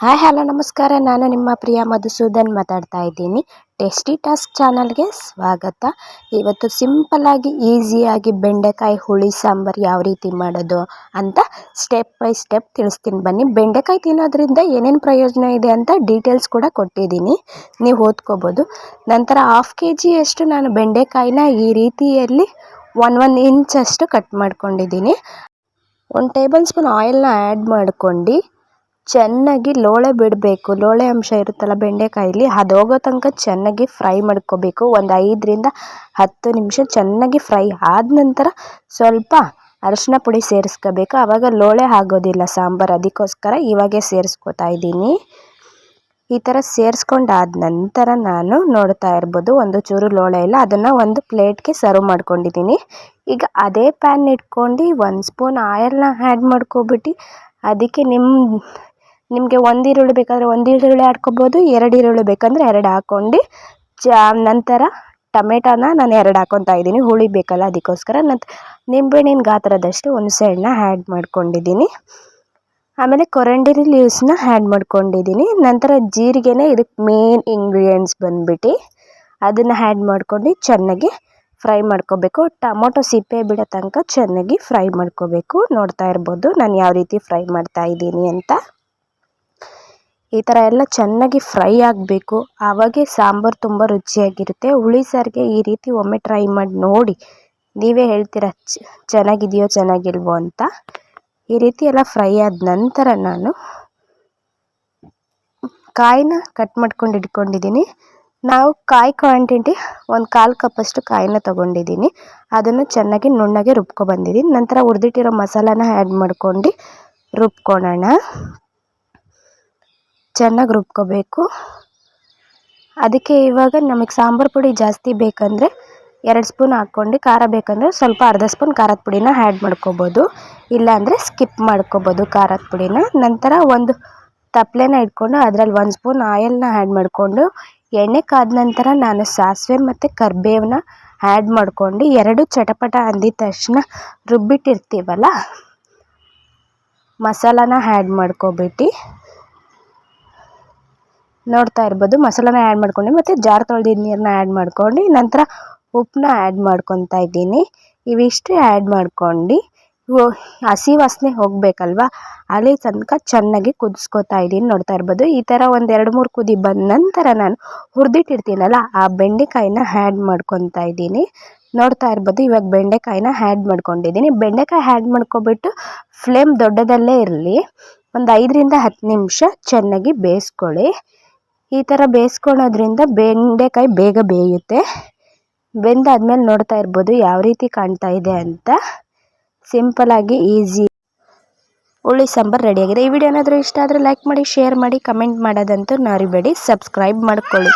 Hi, hello, ನಮಸ್ಕಾರ. ನಾನು ನಿಮ್ಮ ಪ್ರಿಯ ಮಧುಸೂದನ್ ಮಾತಾಡ್ತಾ ಇದ್ದೀನಿ. ಟೇಸ್ಟಿ ಟಾಸ್ಕ್ ಚಾನಲ್ಗೆ ಸ್ವಾಗತ. ಇವತ್ತು ಸಿಂಪಲ್ಲಾಗಿ ಈಸಿಯಾಗಿ ಬೆಂಡೆಕಾಯಿ ಹುಳಿ ಸಾಂಬಾರು ಯಾವ ರೀತಿ ಮಾಡೋದು ಅಂತ ಸ್ಟೆಪ್ ಬೈ ಸ್ಟೆಪ್ ತಿಳಿಸ್ತೀನಿ. ಬನ್ನಿ, ಬೆಂಡೆಕಾಯಿ ತಿನ್ನೋದ್ರಿಂದ ಏನೇನು ಪ್ರಯೋಜನ ಇದೆ ಅಂತ ಡೀಟೇಲ್ಸ್ ಕೂಡ ಕೊಟ್ಟಿದ್ದೀನಿ. ನೀವು ಓದ್ಕೋಬೋದು. ನಂತರ ಹಾಫ್ ಕೆ ಜಿಯಷ್ಟು ನಾನು ಬೆಂಡೆಕಾಯಿನ ಈ ರೀತಿಯಲ್ಲಿ ಒನ್ ಒನ್ ಇಂಚಷ್ಟು ಕಟ್ ಮಾಡ್ಕೊಂಡಿದ್ದೀನಿ. ಒಂದು ಟೇಬಲ್ ಸ್ಪೂನ್ ಆಯಿಲ್ನ ಆ್ಯಡ್ ಮಾಡ್ಕೊಂಡು ಚೆನ್ನಾಗಿ ಲೋಳೆ ಬಿಡಬೇಕು. ಲೋಳೆ ಅಂಶ ಇರುತ್ತಲ್ಲ ಬೆಂಡೆಕಾಯಲ್ಲಿ ಅದು ಹೋಗೋ ತನಕ ಚೆನ್ನಾಗಿ ಫ್ರೈ ಮಾಡ್ಕೋಬೇಕು. ಒಂದು ಐದರಿಂದ ಹತ್ತು ನಿಮಿಷ ಚೆನ್ನಾಗಿ ಫ್ರೈ ಆದ ನಂತರ ಸ್ವಲ್ಪ ಅರಶಿನ ಪುಡಿ ಸೇರಿಸ್ಕೋಬೇಕು. ಆವಾಗ ಲೋಳೆ ಆಗೋದಿಲ್ಲ ಸಾಂಬಾರು, ಅದಕ್ಕೋಸ್ಕರ ಇವಾಗೇ ಸೇರಿಸ್ಕೋತಾ ಇದ್ದೀನಿ. ಈ ಥರ ಸೇರಿಸ್ಕೊಂಡಾದ ನಂತರ ನಾನು ನೋಡ್ತಾ ಇರ್ಬೋದು, ಒಂದು ಚೂರು ಲೋಳೆ ಇಲ್ಲ, ಅದನ್ನು ಒಂದು ಪ್ಲೇಟ್ಗೆ ಸರ್ವ್ ಮಾಡ್ಕೊಂಡಿದ್ದೀನಿ. ಈಗ ಅದೇ ಪ್ಯಾನ್ ಇಟ್ಕೊಂಡು ಒಂದು ಸ್ಪೂನ್ ಆಯಿಲ್ನ ಆ್ಯಡ್ ಮಾಡ್ಕೊಬಿಟ್ಟು, ಅದಕ್ಕೆ ನಿಮ್ಮ ನಿಮಗೆ ಒಂದು ಈರುಳ್ಳಿ ಬೇಕಾದರೆ ಒಂದು ಈರುಳ್ಳಿ ಹಾಕ್ಕೊಬೋದು ಎರಡು ಈರುಳ್ಳಿ ಬೇಕಂದರೆ ಎರಡು ಹಾಕ್ಕೊಂಡು ಚ, ನಂತರ ಟೊಮೆಟೋನ ನಾನು ಎರಡು ಹಾಕ್ಕೊತಾ ಇದ್ದೀನಿ. ಹುಳಿ ಬೇಕಲ್ಲ ಅದಕ್ಕೋಸ್ಕರ. ನಂತರ ನಿಂಬೆಹಣ್ಣಿನ ಗಾತ್ರದಷ್ಟು ಹುಣಸೆ ಹಣ್ಣನ್ನ ಆ್ಯಡ್ ಮಾಡ್ಕೊಂಡಿದ್ದೀನಿ. ಆಮೇಲೆ ಕೊರಂಡಿರಿ ಲೀವ್ಸ್ನ ಹ್ಯಾಡ್ ಮಾಡ್ಕೊಂಡಿದ್ದೀನಿ. ನಂತರ ಜೀರಿಗೆನೇ ಇದಕ್ಕೆ ಮೇನ್ ಇಂಗ್ರೀಡಿಯೆಂಟ್ಸ್ ಬಂದ್ಬಿಟ್ಟು ಅದನ್ನು ಹ್ಯಾಡ್ ಮಾಡ್ಕೊಂಡು ಚೆನ್ನಾಗಿ ಫ್ರೈ ಮಾಡ್ಕೋಬೇಕು. ಟೊಮೊಟೊ ಸಿಪ್ಪೆ ಬಿಡೋ ತನಕ ಚೆನ್ನಾಗಿ ಫ್ರೈ ಮಾಡ್ಕೋಬೇಕು. ನೋಡ್ತಾ ಇರ್ಬೋದು ನಾನು ಯಾವ ರೀತಿ ಫ್ರೈ ಮಾಡ್ತಾ ಇದ್ದೀನಿ ಅಂತ. ಈ ಥರ ಎಲ್ಲ ಚೆನ್ನಾಗಿ ಫ್ರೈ ಆಗಬೇಕು. ಆವಾಗೇ ಸಾಂಬಾರು ತುಂಬ ರುಚಿಯಾಗಿರುತ್ತೆ. ಹುಳಿ ಸಾರಿಗೆ ಈ ರೀತಿ ಒಮ್ಮೆ ಟ್ರೈ ಮಾಡಿ ನೋಡಿ. ನೀವೇ ಹೇಳ್ತೀರ ಚೆನ್ನಾಗಿದೆಯೋ ಚೆನ್ನಾಗಿಲ್ವೋ ಅಂತ. ಈ ರೀತಿ ಎಲ್ಲ ಫ್ರೈ ಆದ ನಂತರ ನಾನು ಕಾಯಿನ ಕಟ್ ಮಾಡ್ಕೊಂಡು ಇಟ್ಕೊಂಡಿದ್ದೀನಿ. ನಾವು ಕಾಯಿ ಕ್ವಾಂಟಿಟಿ ಒಂದು ಕಾಲು ಕಪ್ಪಷ್ಟು ಕಾಯಿನ ತೊಗೊಂಡಿದ್ದೀನಿ. ಅದನ್ನು ಚೆನ್ನಾಗಿ ನುಣ್ಣಗೆ ರುಬ್ಕೊಬಂದಿದ್ದೀನಿ ನಂತರ ಹುರಿದಿಟ್ಟಿರೋ ಮಸಾಲಾನ ಆ್ಯಡ್ ಮಾಡ್ಕೊಂಡು ರುಬ್ಕೊಳ್ಳೋಣ ಚೆನ್ನಾಗಿ ರುಬ್ಕೋಬೇಕು. ಅದಕ್ಕೆ ಇವಾಗ ನಮಗೆ ಸಾಂಬಾರು ಪುಡಿ ಜಾಸ್ತಿ ಬೇಕಂದರೆ ಎರಡು ಸ್ಪೂನ್ ಹಾಕ್ಕೊಂಡು ಖಾರ ಬೇಕಂದರೆ ಸ್ವಲ್ಪ ಅರ್ಧ ಸ್ಪೂನ್ ಖಾರದ ಪುಡಿನ ಆ್ಯಡ್ ಮಾಡ್ಕೋಬೋದು. ಇಲ್ಲಾಂದರೆ ಸ್ಕಿಪ್ ಮಾಡ್ಕೋಬೋದು ಖಾರದ ಪುಡಿನ. ನಂತರ ಒಂದು ತಪ್ಪಲೆನ ಇಟ್ಕೊಂಡು ಅದರಲ್ಲಿ ಒಂದು ಸ್ಪೂನ್ ಆಯಿಲ್ನ ಆ್ಯಡ್ ಮಾಡಿಕೊಂಡು ಎಣ್ಣೆ ಕಾದ ನಂತರ ನಾನು ಸಾಸಿವೆ ಮತ್ತು ಕರಿಬೇವನ್ನ ಆ್ಯಡ್ ಮಾಡ್ಕೊಂಡು ಎರಡು ಚಟಪಟ ಅಂದಿದ ತಕ್ಷಣ ರುಬ್ಬಿಟ್ಟಿರ್ತೀವಲ್ಲ, ಮಸಾಲಾನ ಆ್ಯಡ್ ಮಾಡ್ಕೊಬಿಟ್ಟು ನೋಡ್ತಾ ಇರ್ಬೋದು. ಮಸಾಲಾನ ಆ್ಯಡ್ ಮಾಡ್ಕೊಂಡು, ಮತ್ತು ಜಾರ್ ತೊಳೆದಿದ್ದ ನೀರನ್ನ ಆ್ಯಡ್ ಮಾಡ್ಕೊಂಡು, ನಂತರ ಉಪ್ಪನ್ನ ಆ್ಯಡ್ ಮಾಡ್ಕೊತಾ ಇದ್ದೀನಿ. ಇವಿಷ್ಟು ಆ್ಯಡ್ ಮಾಡ್ಕೊಂಡು. ಹಸಿ ವಾಸನೆ ಹೋಗಬೇಕಲ್ವ? ಅಲ್ಲಿ ತನಕ ಚೆನ್ನಾಗಿ ಕುದಿಸ್ಕೊತಾ ಇದ್ದೀನಿ ನೋಡ್ತಾ ಇರ್ಬೋದು. ಈ ಥರ ಒಂದು ಎರಡು ಮೂರು ಕುದಿ ಬಂದ ನಂತರ ನಾನು ಹುರಿದಿಟ್ಟಿರ್ತೀನಲ್ಲ, ಆ ಬೆಂಡೆಕಾಯಿನ ಆ್ಯಡ್ ಮಾಡ್ಕೊತಾ ಇದ್ದೀನಿ. ನೋಡ್ತಾ ಇರ್ಬೋದು, ಇವಾಗ ಬೆಂಡೆಕಾಯಿನ ಆ್ಯಡ್ ಮಾಡ್ಕೊಂಡಿದ್ದೀನಿ. ಬೆಂಡೆಕಾಯಿ ಆ್ಯಡ್ ಮಾಡ್ಕೊಬಿಟ್ಟು ಫ್ಲೇಮ್ ದೊಡ್ಡದಲ್ಲೇ ಇರಲಿ. ಒಂದು ಐದರಿಂದ ಹತ್ತು ನಿಮಿಷ ಚೆನ್ನಾಗಿ ಬೇಯಿಸ್ಕೊಳ್ಳಿ. ಈ ಥರ ಬೇಯಿಸ್ಕೊಳೋದ್ರಿಂದ ಬೆಂಡೆಕಾಯಿ ಬೇಗ ಬೇಯುತ್ತೆ. ಬೆಂದಾದ್ಮೇಲೆ ನೋಡ್ತಾ ಇರ್ಬೋದು ಯಾವ ರೀತಿ ಕಾಣ್ತಾ ಇದೆ ಅಂತ. ಸಿಂಪಲಾಗಿ ಈಸಿ ಹುಳಿ ಸಾಂಬಾರು ರೆಡಿಯಾಗಿದೆ ಈ ವಿಡಿಯೋ ಏನಾದರೂ ಇಷ್ಟ ಆದರೆ ಲೈಕ್ ಮಾಡಿ ಶೇರ್ ಮಾಡಿ ಕಮೆಂಟ್ ಮಾಡೋದಂತೂ ನಾರಿಬೇಡಿ. ಸಬ್ಸ್ಕ್ರೈಬ್ ಮಾಡ್ಕೊಳ್ಳಿ.